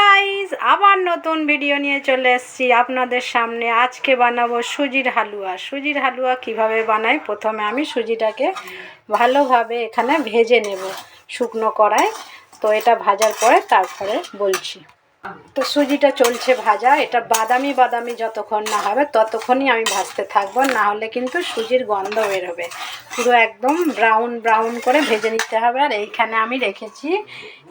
Guys আবার নতুন video নিয়ে চলে এসেছি আপনাদের সামনে। আজকে বানাবো সুজির হালুয়া। সুজির হালুয়া কীভাবে বানাই? প্রথমে আমি সুজিটাকে ভালোভাবে এখানে ভেজে নেব শুকনো কড়ায় তো এটা ভাজার পরে তারপরে বলছি। তো সুজিটা চলছে ভাজা। এটা বাদামি বাদামি যতক্ষণ না হবে ততক্ষণই আমি ভাজতে থাকব। না হলে কিন্তু সুজির গন্ধ বেরোবে পুরো একদম ব্রাউন ব্রাউন করে ভেজে নিতে হবে। আর এইখানে আমি রেখেছি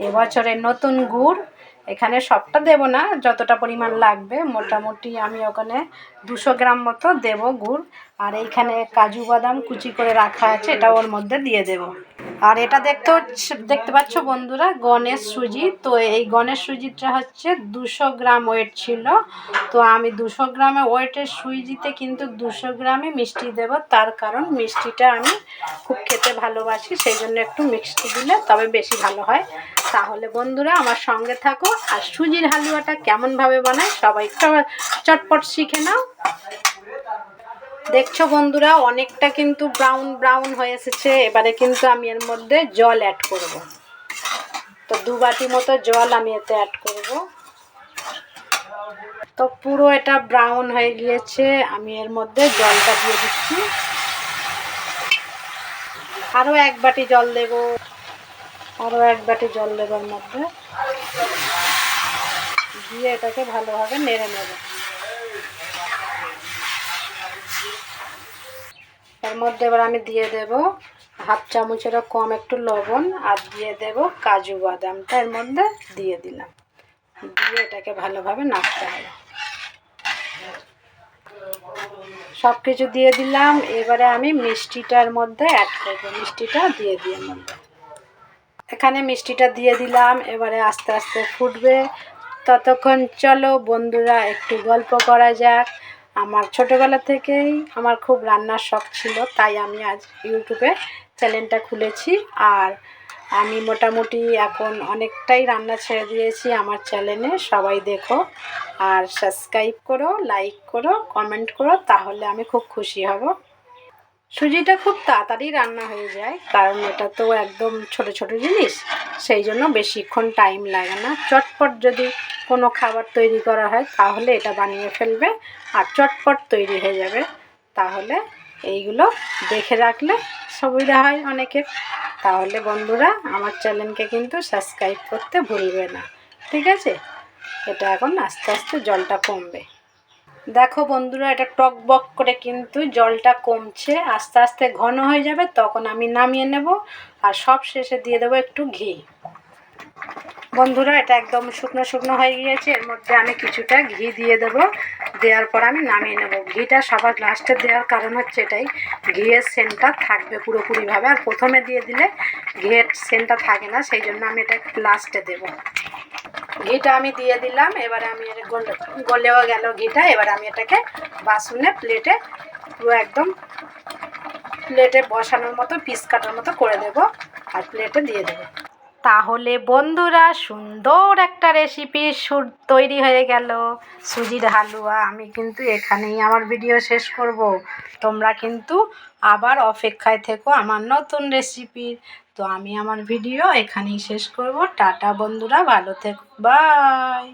এবছরের নতুন গুড়। এখানে সবটা দেব না, যতটা পরিমাণ লাগবে, মোটামুটি আমি ওখানে দুশো গ্রাম মতো দেব গুড়। আর এইখানে কাজু বাদাম কুচি করে রাখা আছে, এটা ওর মধ্যে দিয়ে দেব। আর এটা দেখতে দেখতে পাচ্ছ বন্ধুরা, গণেশ সুজি। তো এই গণেশ সুজিটা হচ্ছে দুশো গ্রাম ওয়েট ছিল। তো আমি দুশো গ্রামে ওয়েটের সুজিতে কিন্তু দুশো গ্রামই মিষ্টি দেব। তার কারণ মিষ্টিটা আমি খুব খেতে ভালোবাসি, সেই জন্য একটু মিষ্টি দিলে তবে বেশি ভালো হয়। তাহলে বন্ধুরা, আমার সঙ্গে থাকো। আর সুজির হালুয়াটা কেমনভাবে বানায়, সবাই চটপট শিখে নাও। দেখছ বন্ধুরা, অনেকটা কিন্তু ব্রাউন ব্রাউন হয়ে এসেছে। এবারে কিন্তু আমি এর মধ্যে জল অ্যাড করব। তো দু বাটি মতো জল আমি এতে অ্যাড করব। তো পুরো এটা ব্রাউন হয়ে গিয়েছে। আমি এর মধ্যে জলটা দিয়ে দিচ্ছি। আরও এক বাটি জল দেব। আরও এক বাটি জল দেবার মধ্যে। দিয়ে এটাকে ভালোভাবে নেড়ে নেব। এর মধ্যে এবার আমি দিয়ে দেব হাফ চামচেরও কম একটু লবণ আর দিয়ে দেব কাজু বাদামটা এর মধ্যে দিয়ে দিলাম। দিয়ে এটাকে ভালোভাবে নাড়তে হবে। সব কিছু দিয়ে দিলাম। এবারে আমি মিষ্টিটার মধ্যে অ্যাড করব। মিষ্টিটা দিয়ে দিয়ে মধ্যে। এখানে মিষ্টিটা দিয়ে দিলাম। এবারে আস্তে আস্তে ফুটবে। ততক্ষণ চলো বন্ধুরা, একটু গল্প করা যাক। আমার ছোটোবেলা থেকেই আমার খুব রান্নার শখ ছিল, তাই আমি আজ ইউটিউবে চ্যানেলটা খুলেছি। আর আমি মোটামুটি এখন অনেকটাই রান্না ছেড়ে দিয়েছি আমার চ্যানেলে, সবাই দেখো। আর সাবস্ক্রাইব করো, লাইক করো, কমেন্ট করো, তাহলে আমি খুব খুশি হব। সুজিটা খুব তাড়াতাড়ি রান্না হয়ে যায়, কারণ এটা তো একদম ছোট ছোট জিনিস। সেই জন্য বেশিক্ষণ টাইম লাগে না। চটপট যদি কোনো খাবার তৈরি করা হয়, তাহলে এটা বানিয়ে ফেলবে আর চটপট তৈরি হয়ে যাবে। তাহলে এইগুলো দেখে রাখলে সুবিধা হয় অনেকের। তাহলে বন্ধুরা, আমার চ্যানেলকে কিন্তু সাবস্ক্রাইব করতে ভুলবে না। ঠিক আছে? এটা এখন আস্তে আস্তে জলটা কমবে। দেখো বন্ধুরা, এটা টক বক করে কিন্তু জলটা কমছে, আস্তে আস্তে ঘন হয়ে যাবে, তখন আমি নামিয়ে নেব আর সব শেষে দিয়ে দেবো একটু ঘি। বন্ধুরা, এটা একদম শুকনো শুকনো হয়ে গিয়েছে, এর মধ্যে আমি কিছুটা ঘি দিয়ে দেবো। দেওয়ার পর আমি নামিয়ে নেব। ঘিটা সবার লাস্টে দেওয়ার কারণ হচ্ছে এটাই, ঘিয়ের সেন্টটা থাকবে পুরোপুরিভাবে, আর প্রথমে দিয়ে দিলে ঘিয়ের সেন্টটা থাকে না, সেই জন্য আমি এটা লাস্টে দেব। ঘিটা আমি দিয়ে দিলাম, এবারে আমি গলে, গলেও গেল ঘিটা, এবার আমি এটাকে বাসনে প্লেটে পুরো একদম প্লেটে বসানোর মতো পিস কাটার মতো করে দেব, আর প্লেটে দিয়ে দেবো। তাহলে বন্ধুরা সুন্দর একটা রেসিপি সুর তৈরি হয়ে গেল। সুজির হালুয়া, আমি কিন্তু এখানেই আমার ভিডিও শেষ করব। তোমরা কিন্তু আবার অপেক্ষায় থেকো আমার নতুন রেসিপির তো আমি আমার ভিডিও এখানেই শেষ করব। টাটা বন্ধুরা, ভালো থেকো বাই